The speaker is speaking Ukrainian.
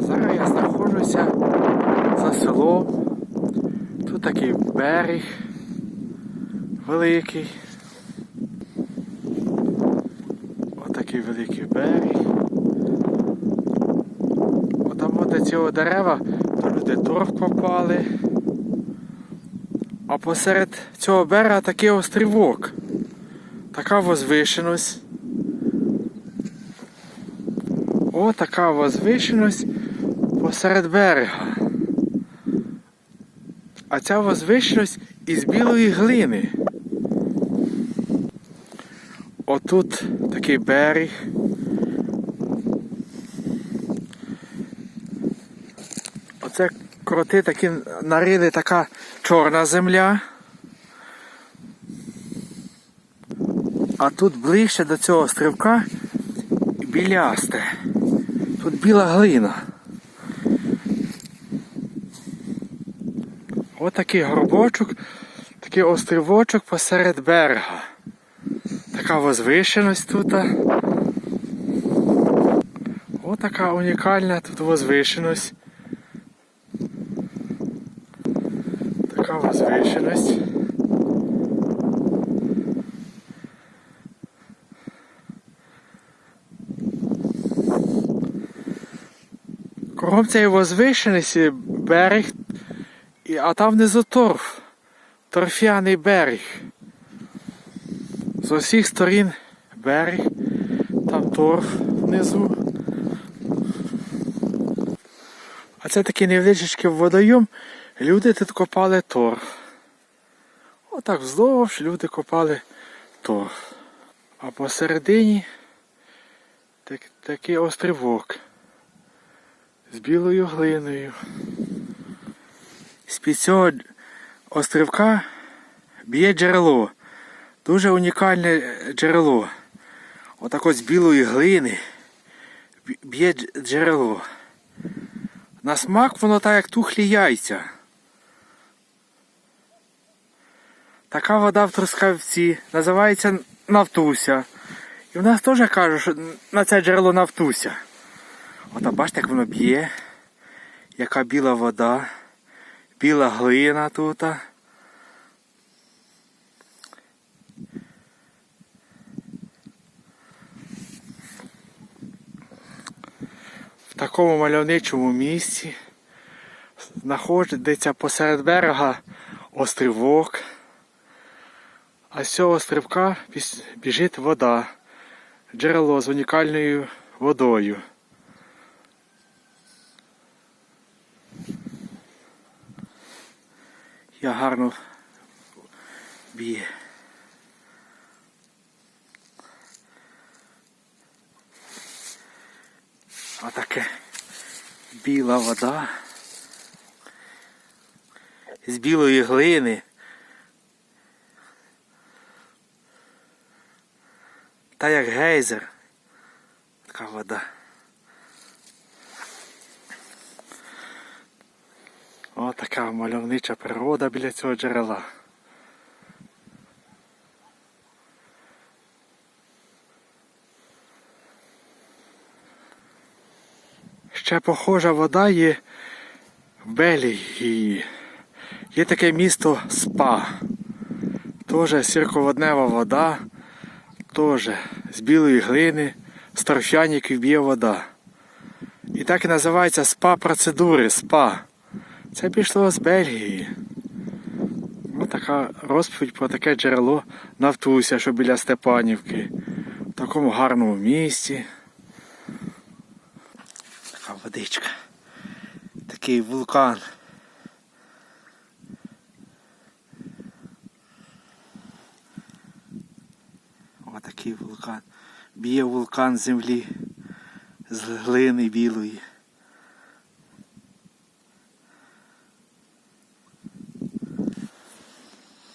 Зараз я знаходжуся за селом. Тут такий берег великий. Отакий великий берег. Отам от до цього дерева то люди торф копали. А посеред цього берега такий острівок. Така возвишеність. О, така возвишеність посеред берега. А ця возвишеність із білої глини. Отут такий берег. Оце кроти такі нарили така чорна земля. А тут ближче до цього острівка білясте. Тут біла глина. Ось такий горбочок, такий острівочок посеред берега. Така возвишеність тут. Ось така унікальна тут возвишеність. Така возвишеність. Кругом цієї возвишеності берег, а там внизу торф. Торфяний берег. З усіх сторін берег, там торф внизу. А це такий невеличкий водойом. Люди тут копали торф. Отак вздовж люди копали торф. А посередині так, такий острівок з білою глиною. З-під цього острівка б'є джерело. Дуже унікальне джерело. Отак ось з білої глини б'є- джерело. На смак воно так як тухлі яйця. Така вода в Трускавці називається Нафтуся. І в нас теж кажуть, що на це джерело Нафтуся. От а бачите, як воно б'є. Яка біла вода, біла глина тут. В такому мальовничому місці знаходиться посеред берега острівок. А з цього острівка біжить вода, джерело з унікальною водою. Я гарно б'є. Отаке біла вода з білої глини. Та як гейзер. Така вода. О, така мальовнича природа біля цього джерела. Ще похожа вода є в Бельгії. Є таке місто Спа. Тоже сірководнева вода, теж з білої глини, з торфяників б'є вода. І так і називається спа процедури, спа. Це пішло з Бельгії. Ось така розповідь про таке джерело Нафтуся, що біля Степанівки. В такому гарному місці. Така водичка. Такий вулкан. Отакий вулкан. Б'є вулкан землі з глини білої.